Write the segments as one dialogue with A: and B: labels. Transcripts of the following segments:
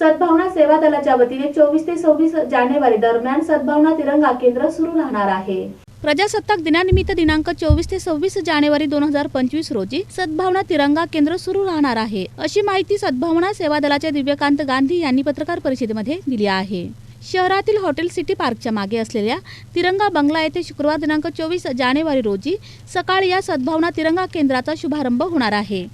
A: सद्भावना सेवा दलाच्या वतीने चोवीस ते सव्वीस जानेवारी दरम्यान सद्भावना तिरंगा केंद्र सुरू राहणार आहे. प्रजासत्ताक दिनानिमित्त दिनांक चोवीस ते सव्वीस जानेवारी दोन हजार पंचवीस रोजी सद्भावना तिरंगा केंद्र सुरू राहणार आहे. अशी माहिती सद्भावना सेवा दलाच्या दिव्यकांत गांधी यांनी पत्रकार परिषदेमध्ये दिली आहे. शहरातील हॉटेल सिटी पार्कच्या मागे असलेल्या तिरंगा बंगला येथे शुक्रवार दिनांक चोवीस जानेवारी रोजी सकाळी या सद्भावना तिरंगा केंद्राचा शुभारंभ होणार आहे.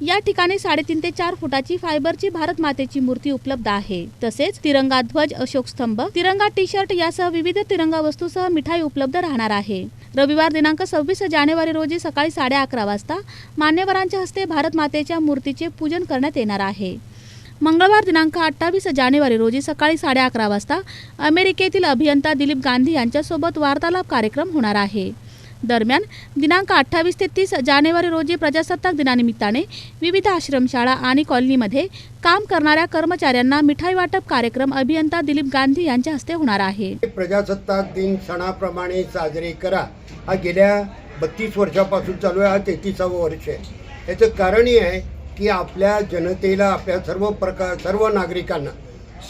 A: या ठिकाणी साडेतीन ते चार फुटाची फायबरची भारत मातेची मूर्ती उपलब्ध आहे. तसेच तिरंगा ध्वज अशोक स्तंभ तिरंगा टी शर्ट यासह विविध तिरंगा वस्तूसह मिठाई उपलब्ध राहणार आहे. रविवार दिनांक सव्वीस जानेवारी रोजी सकाळी साडे अकरा वाजता मान्यवरांच्या हस्ते भारत मातेच्या मूर्तीचे पूजन करण्यात येणार आहे. मंगळवार दिनांक अठ्ठावीस जानेवारी रोजी सकाळी साडे अकरा वाजता अमेरिकेतील अभियंता दिलीप गांधी यांच्यासोबत वार्तालाप कार्यक्रम होणार आहे. दरम्यान दिनांक अठ्ठावीस ते तीस जानेवारी रोजी प्रजासत्ताक दिनानिमित्ताने विविध आश्रमशाळा आणि कॉलनीमध्ये काम करणाऱ्या कर्मचाऱ्यांना मिठाई वाटप कार्यक्रम अभियंता दिलीप गांधी यांच्या हस्ते होणार आहे.
B: प्रजासत्ताक दिन सणाप्रमाणे साजरे करा. हा गेल्या बत्तीस वर्षापासून चालू आहे हा तेहतीसावं वर्ष आहे. याचं कारण हे आहे की आपल्या जनतेला आपल्या सर्व प्रकार सर्व नागरिकांना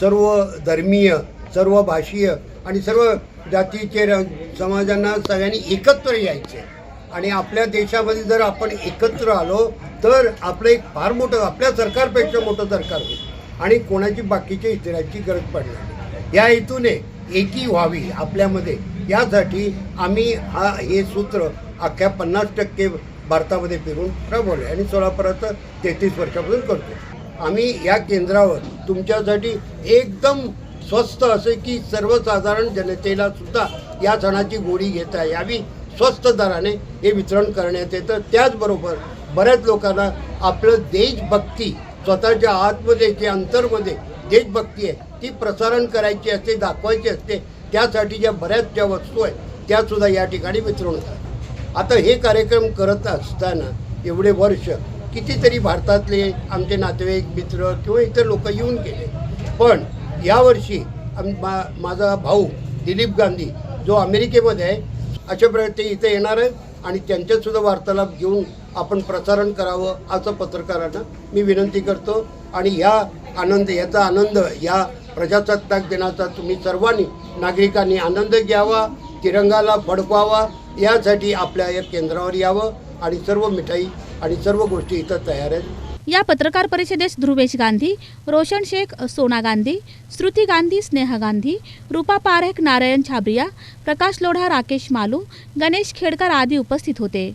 B: सर्व धर्मीय सर्व भाषीय आणि सर्व जातीचे र- समाजांना सगळ्यांनी एकत्र यायचे. आणि आपल्या देशामध्ये जर आपण एकत्र आलो तर आपलं एक फार मोठं आपल्या सरकारपेक्षा मोठं सरकार होईल. आणि कोणाची बाकीच्या इतरांची गरज पडणार या हेतूने एकी व्हावी आपल्यामध्ये. यासाठी आम्ही हा हे सूत्र अख्ख्या पन्नास टक्के भारतामध्ये फिरून राबवले आणि सोळापर्यंत तेहतीस वर्षापासून करतो आम्ही या केंद्रावर तुमच्यासाठी एकदम स्वस्त असे की सर्वसाधारण जनतेला सुद्धा या सणाची गोडी घेता यावी. स्वस्त दराने हे वितरण करण्यात येतं. त्याचबरोबर बऱ्याच लोकांना आपलं देशभक्ती स्वतःच्या आतमध्ये जे अंतरमध्ये देशभक्ती आहे ती प्रसारण करायची असते दाखवायची असते. त्यासाठी ज्या बऱ्याच ज्या वस्तू आहेत त्यासुद्धा या ठिकाणी वितरण होतात. आता हे कार्यक्रम करत असताना एवढे वर्ष कितीतरी भारतातले आमचे नातेवाईक मित्र किंवा इतर लोक येऊन गेले. पण यावर्षी मा माझा भाऊ दिलीप गांधी जो अमेरिकेमध्ये आहे अशा प्रकारे ते इथे येणार आहे आणि त्यांच्यासुद्धा वार्तालाप घेऊन आपण प्रसारण करावं असं पत्रकारांना मी विनंती करतो. आणि या आनंद याचा आनंद या प्रजासत्ताक दिनाचा तुम्ही सर्वांनी नागरिकांनी आनंद घ्यावा तिरंगाला फडकवावा यासाठी आपल्या या केंद्रावर यावं आणि सर्व मिठाई आणि सर्व गोष्टी इथं तयार आहेत.
A: या पत्रकार परिषदेस ध्रुवेश गांधी रोशन शेख सोना गांधी श्रुती गांधी स्नेहा गांधी रूपा पारेख नारायण छाबरिया प्रकाश लोढा राकेश मालू गणेश खेडकर आदी उपस्थित होते.